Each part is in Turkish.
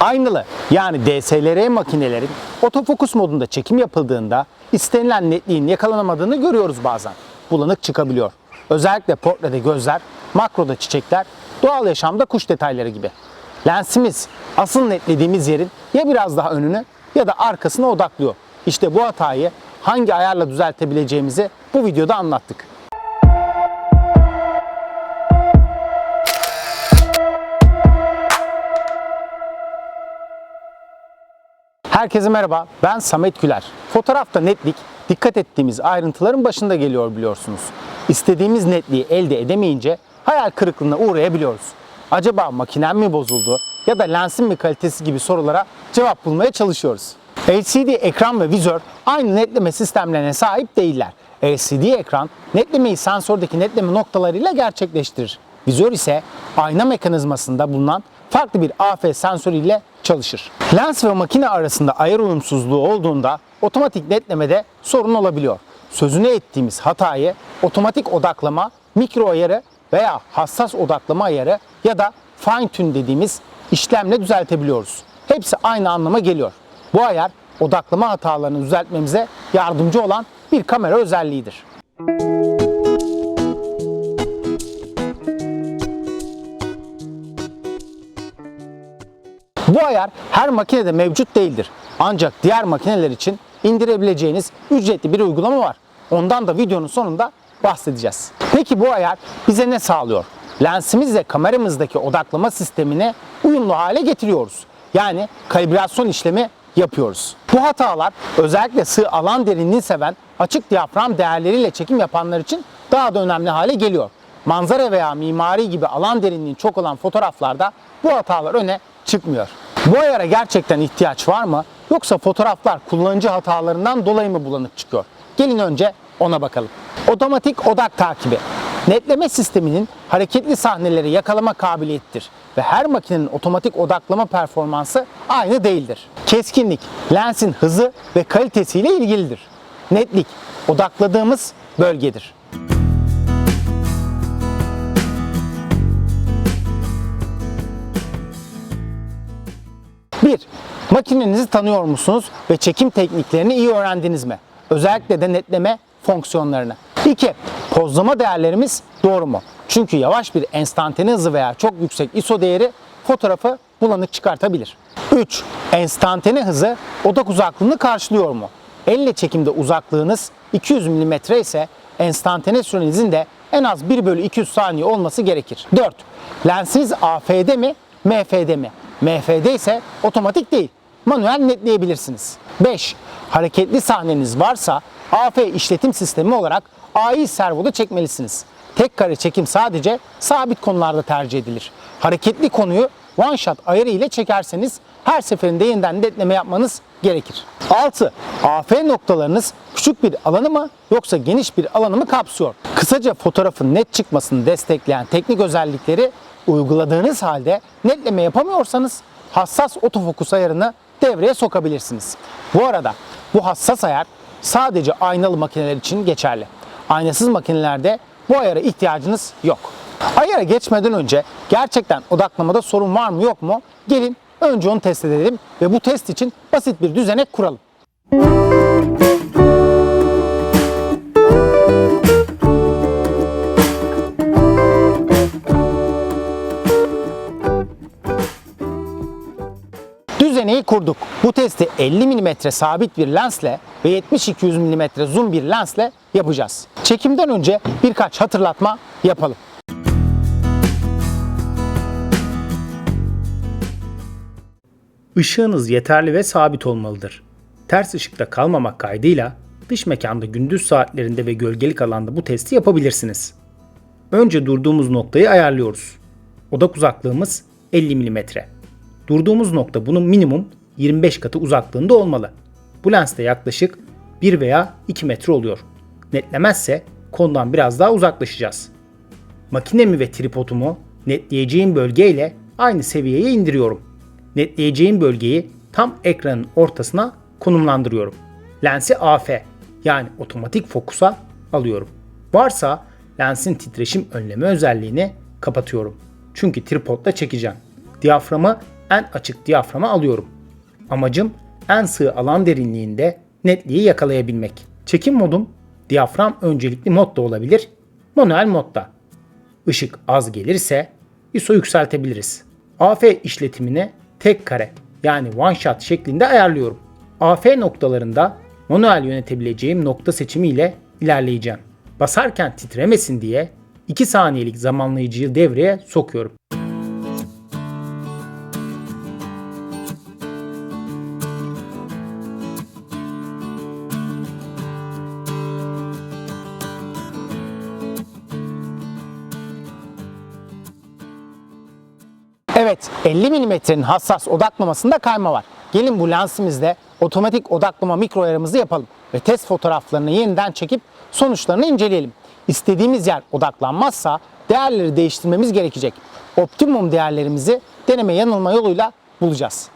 Aynalı yani DSLR makinelerin otofokus modunda çekim yapıldığında istenilen netliğin yakalanamadığını görüyoruz bazen. Bulanık çıkabiliyor. Özellikle portrede gözler, makroda çiçekler, doğal yaşamda kuş detayları gibi. Lensimiz asıl netlediğimiz yerin ya biraz daha önünü ya da arkasına odaklıyor. İşte bu hatayı hangi ayarla düzeltebileceğimizi bu videoda anlattık. Herkese merhaba, ben Samet Güler. Fotoğrafta netlik, dikkat ettiğimiz ayrıntıların başında geliyor biliyorsunuz. İstediğimiz netliği elde edemeyince hayal kırıklığına uğrayabiliyoruz. Acaba makinem mi bozuldu ya da lensin mi kalitesi gibi sorulara cevap bulmaya çalışıyoruz. LCD ekran ve vizör aynı netleme sistemlerine sahip değiller. LCD ekran netlemeyi sensördeki netleme noktalarıyla gerçekleştirir. Vizör ise ayna mekanizmasında bulunan farklı bir AF sensörüyle çalışır. Lens ve makine arasında ayar uyumsuzluğu olduğunda otomatik netlemede sorun olabiliyor. Sözünü ettiğimiz hatayı otomatik odaklama, mikro ayarı veya hassas odaklama ayarı ya da fine tune dediğimiz işlemle düzeltebiliyoruz. Hepsi aynı anlama geliyor. Bu ayar odaklama hatalarını düzeltmemize yardımcı olan bir kamera özelliğidir. Bu ayar her makinede mevcut değildir. Ancak diğer makineler için indirebileceğiniz ücretli bir uygulama var. Ondan da videonun sonunda bahsedeceğiz. Peki bu ayar bize ne sağlıyor? Lensimizle kameramızdaki odaklama sistemini uyumlu hale getiriyoruz. Yani kalibrasyon işlemi yapıyoruz. Bu hatalar özellikle sığ alan derinliğini seven açık diyafram değerleriyle çekim yapanlar için daha da önemli hale geliyor. Manzara veya mimari gibi alan derinliği çok olan fotoğraflarda bu hatalar öne çıkmıyor. Bu ayara gerçekten ihtiyaç var mı? Yoksa fotoğraflar kullanıcı hatalarından dolayı mı bulanık çıkıyor? Gelin önce ona bakalım. Otomatik odak takibi. Netleme sisteminin hareketli sahneleri yakalama kabiliyettir ve her makinenin otomatik odaklama performansı aynı değildir. Keskinlik, lensin hızı ve kalitesiyle ilgilidir. Netlik, odakladığımız bölgedir. 1. Makinenizi tanıyor musunuz ve çekim tekniklerini iyi öğrendiniz mi? Özellikle de netleme fonksiyonlarını. 2. Pozlama değerlerimiz doğru mu? Çünkü yavaş bir enstantane hızı veya çok yüksek ISO değeri fotoğrafı bulanık çıkartabilir. 3. Enstantane hızı odak uzaklığını karşılıyor mu? Elle çekimde uzaklığınız 200 mm ise enstantane sürenizin de en az 1 bölü 200 saniye olması gerekir. 4. Lensiniz AF'de mi, MF'de mi? MF'de ise otomatik değil. Manuel netleyebilirsiniz. 5. Hareketli sahneniz varsa AF işletim sistemi olarak AI servoda çekmelisiniz. Tek kare çekim sadece sabit konularda tercih edilir. Hareketli konuyu one shot ayarı ile çekerseniz her seferinde yeniden netleme yapmanız gerekir. 6. AF noktalarınız küçük bir alanı mı yoksa geniş bir alanı mı kapsıyor? Kısaca fotoğrafın net çıkmasını destekleyen teknik özellikleri uyguladığınız halde netleme yapamıyorsanız hassas otofokus ayarını devreye sokabilirsiniz. Bu arada bu hassas ayar sadece aynalı makineler için geçerli. Aynasız makinelerde bu ayara ihtiyacınız yok. Ayara geçmeden önce gerçekten odaklamada sorun var mı yok mu? Gelin önce onu test edelim ve bu test için basit bir düzenek kuralım. Düzeneyi kurduk. Bu testi 50 mm sabit bir lensle ve 70-200 mm zoom bir lensle yapacağız. Çekimden önce birkaç hatırlatma yapalım. Işığınız yeterli ve sabit olmalıdır. Ters ışıkta kalmamak kaydıyla dış mekanda gündüz saatlerinde ve gölgelik alanda bu testi yapabilirsiniz. Önce durduğumuz noktayı ayarlıyoruz. Odak uzaklığımız 50 mm. Durduğumuz nokta bunun minimum 25 katı uzaklığında olmalı. Bu lenste yaklaşık 1 veya 2 metre oluyor. Netlemezse konudan biraz daha uzaklaşacağız. Makinemi ve tripodumu netleyeceğim bölgeyle aynı seviyeye indiriyorum. Netleyeceğim bölgeyi tam ekranın ortasına konumlandırıyorum. Lensi AF yani otomatik fokusa alıyorum. Varsa lensin titreşim önleme özelliğini kapatıyorum. Çünkü tripodla çekeceğim. Diyaframı en açık diyaframı alıyorum. Amacım en sığ alan derinliğinde netliği yakalayabilmek. Çekim modum diyafram öncelikli mod da olabilir, manuel modda. Işık az gelirse ISO yükseltebiliriz. AF işletimini tek kare yani one shot şeklinde ayarlıyorum. AF noktalarında manuel yönetebileceğim nokta seçimi ile ilerleyeceğim. Basarken titremesin diye 2 saniyelik zamanlayıcıyı devreye sokuyorum. Evet 50 mm'nin hassas odaklamasında kayma var. Gelin bu lensimizde otomatik odaklama mikro ayarımızı yapalım ve test fotoğraflarını yeniden çekip sonuçlarını inceleyelim. İstediğimiz yer odaklanmazsa değerleri değiştirmemiz gerekecek. Optimum değerlerimizi deneme yanılma yoluyla bulacağız.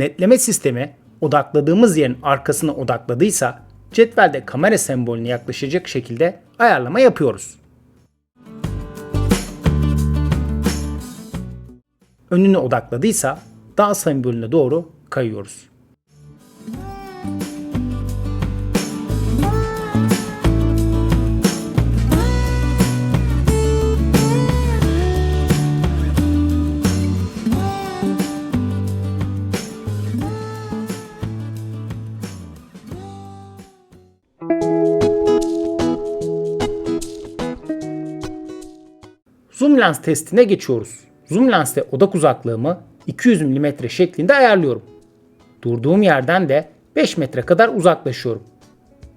Netleme sistemi odakladığımız yerin arkasına odakladıysa cetvelde kamera sembolüne yaklaşacak şekilde ayarlama yapıyoruz. Önüne odakladıysa dağ sembolüne doğru kayıyoruz. Zoom lens testine geçiyoruz. Zoom lenste odak uzaklığımı 200 mm şeklinde ayarlıyorum. Durduğum yerden de 5 metre kadar uzaklaşıyorum.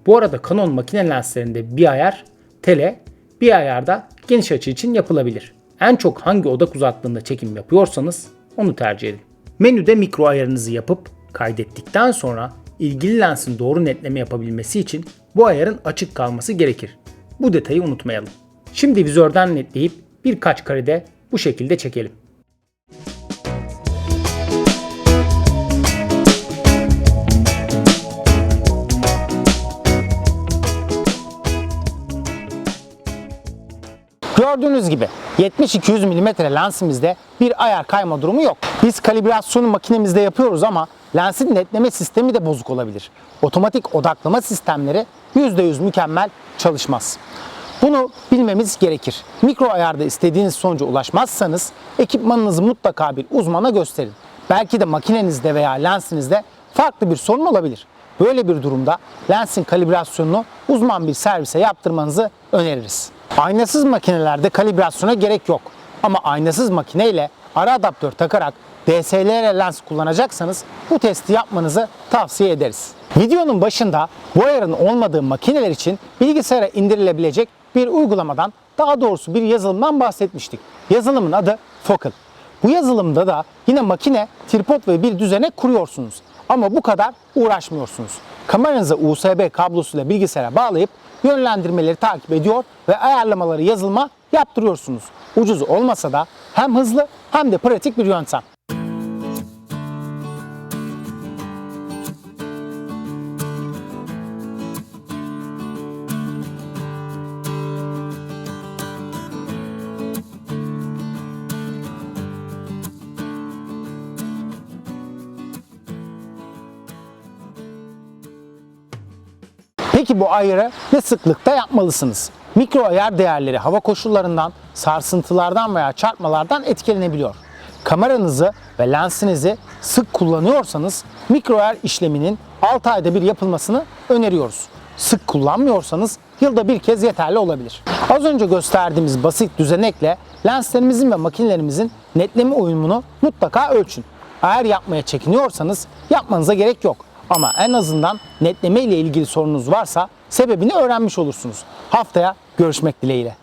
Bu arada Canon makine lenslerinde bir ayar tele, bir ayar da geniş açı için yapılabilir. En çok hangi odak uzaklığında çekim yapıyorsanız onu tercih edin. Menüde mikro ayarınızı yapıp kaydettikten sonra ilgili lensin doğru netleme yapabilmesi için bu ayarın açık kalması gerekir. Bu detayı unutmayalım. Şimdi vizörden netleyip birkaç karede bu şekilde çekelim. Gördüğünüz gibi 70-200 mm lensimizde bir ayar kayma durumu yok. Biz kalibrasyonu makinemizde yapıyoruz ama lensin netleme sistemi de bozuk olabilir. Otomatik odaklama sistemleri %100 mükemmel çalışmaz. Bunu bilmemiz gerekir. Mikro ayarda istediğiniz sonuca ulaşmazsanız ekipmanınızı mutlaka bir uzmana gösterin. Belki de makinenizde veya lensinizde farklı bir sorun olabilir. Böyle bir durumda lensin kalibrasyonunu uzman bir servise yaptırmanızı öneririz. Aynasız makinelerde kalibrasyona gerek yok. Ama aynasız makine ile ara adaptör takarak DSLR lens kullanacaksanız bu testi yapmanızı tavsiye ederiz. Videonun başında bu ayarın olmadığı makineler için bilgisayara indirilebilecek bir uygulamadan daha doğrusu bir yazılımdan bahsetmiştik. Yazılımın adı Focal. Bu yazılımda da yine makine, tripod ve bir düzene kuruyorsunuz. Ama bu kadar uğraşmıyorsunuz. Kameranızı USB kablosuyla bilgisayara bağlayıp yönlendirmeleri takip ediyor ve ayarlamaları yazılıma yaptırıyorsunuz. Ucuz olmasa da hem hızlı hem de pratik bir yöntem. Peki bu ayarı ne sıklıkta yapmalısınız? Mikro ayar değerleri hava koşullarından, sarsıntılardan veya çarpmalardan etkilenebiliyor. Kameranızı ve lensinizi sık kullanıyorsanız mikro ayar işleminin 6 ayda bir yapılmasını öneriyoruz. sık kullanmıyorsanız yılda bir kez yeterli olabilir. Az önce gösterdiğimiz basit düzenekle lenslerimizin ve makinelerimizin netleme uyumunu mutlaka ölçün. Eğer yapmaya çekiniyorsanız yapmanıza gerek yok. Ama en azından netleme ile ilgili sorunuz varsa sebebini öğrenmiş olursunuz. Haftaya görüşmek dileğiyle.